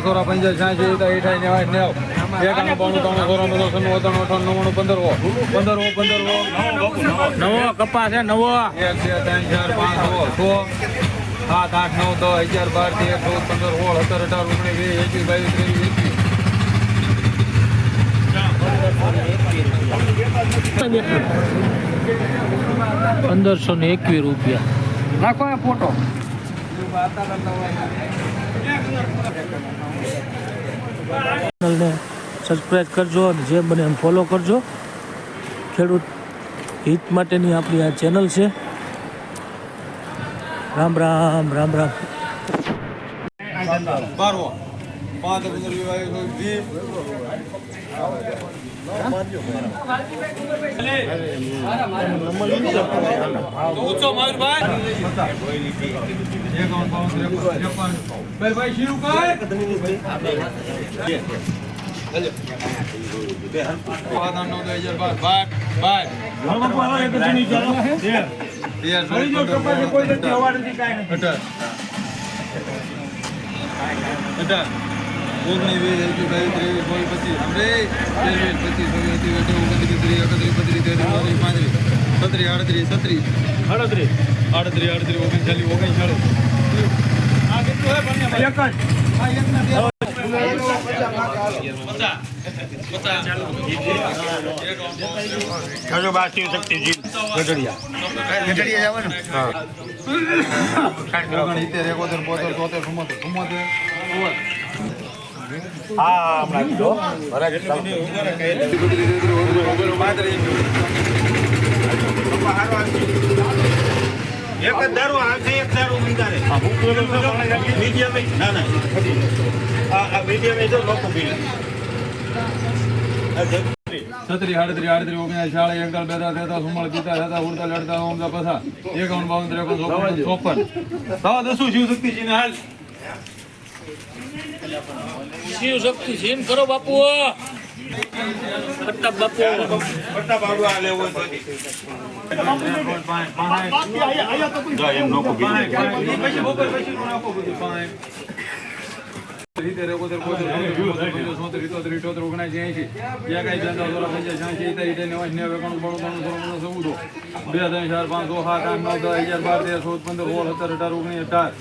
સોળા પંચાસ સાંસી અઠાઈ નેવાય પંદર સન્નું પંદર વો પંદર વો નવો કપા છે નવો એક બે ત્રણ ચાર પાંચ સો સાત આઠ નવ દસ હજાર બાર એક ચૌદ પંદર સોળ સત્તર અઢાર ઓગણીસ વીસ એકવીસ બાવીસ ત્રેવીસ પંદરસો ને એકવીસ રૂપિયા. નાખો ફોટો. ચેનલને સબસ્ક્રાઈબ કરજો અને જે બને એમ ફોલો કરજો. ખેડૂત હિત માટેની આપણી આ ચેનલ છે. રામ રામ રામ રામ. બારવો. પાંચ બાવન ત્રેપન ત્રેપન ભાઈ. ભાઈ કર હજાર અઢાર. અઢાર. ઓગણીસ વીસ એકવીસ બાવીસ ત્રેવીસ ચોવીસ પચીસ અરે ત્રેવીસ પચીસ છવ્વીસ સત્યાવીસ અઠાવીસ ઓગણત્રીસ ત્રીસ એકત્રીસ બત્રીસ તેત્રીસ ચોત્રીસ પાંત્રીસ છત્રીસ આડત્રીસ છત્રીસ આડત્રીસ આડત્રીસ આડત્રીસ ઓગણચાલીસ ઓગણચાલીસ હજુ બાકી શક્તિજી ઓગણસિત્તેર એકોતેર બોતેર તોતેર ચુમ્મોતેર ચુમ્મોતેર હા હમણાં કીધો એક મીડિયમ ના ના છત્રી આડત્રી આડત્રી ઓગણીસ શાળા એકલ બેતા તેતા સુમળ પીતા થતા ઉડતા લડતા ઓમદા પસા એકાવન, બાવન, ત્રેપન, ચોપન સવા દસું શિવ શક્તિજી હાલ. શિવ શક્તિ સીમ કરો બાપુ પ્રતાપ બાપુ. પ્રતાપ આવડો આ લેવો જો એમ ચૌદ, બે, ત્રણ, ચાર, પાંચ, છ, સાત, આઠ, નવ, દસ, અગિયાર, બાર, તેર, ચૌદ, પંદર, સોળ, સત્તર, અઢાર, ઓગણીસ, અઢાર.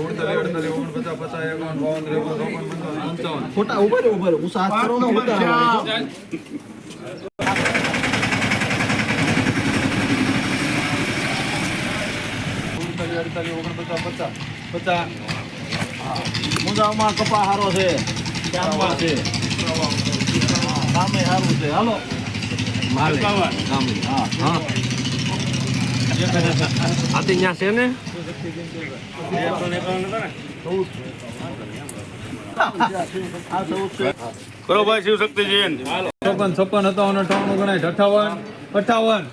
ઉડતાલીસ, અડતાલીસ, ઓગણપચાસ, પચાસ. ખોટા ઊભા ઊભા હું કરો ને ઊભા અડતાલીસ, ઓગણપચાસ, પચાસ, પચાસ. મુંજામાં કપા હારો છે. શ્યામમાં છે. કામે સારું છે. હાલો. માલે કામે હા. હા. આથી ત્યાં છે ને? કરો ભાઈ શિવ શક્તિજી છપ્પન છપ્પન સત્તાવન અઠાવન ઓગણાઠ અઠાવન અઠાવન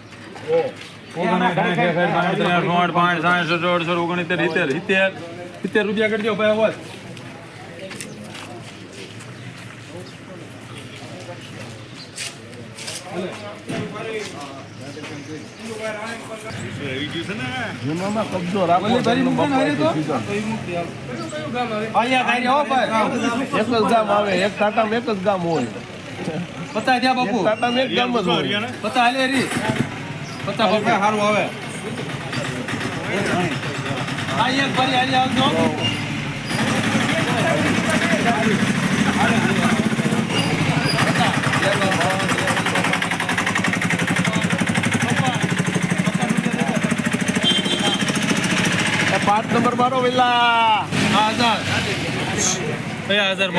ઓગણીસ સિત્તેર રૂપિયા કરજો ભાઈ અવાજ જૂનામાં કબજો રાખો એક જ ગામ આવે એક ટાટામાં એક જ ગામ હોય. પતા થયા બાપુ. ટાટામાં એક ગામ જ હોય. પતા હાલે રી પતા બાપુ. સારું આવે. આ એક ભરી હાલી આવજો પાંચ નંબર મારો વેલા હાજર. હજાર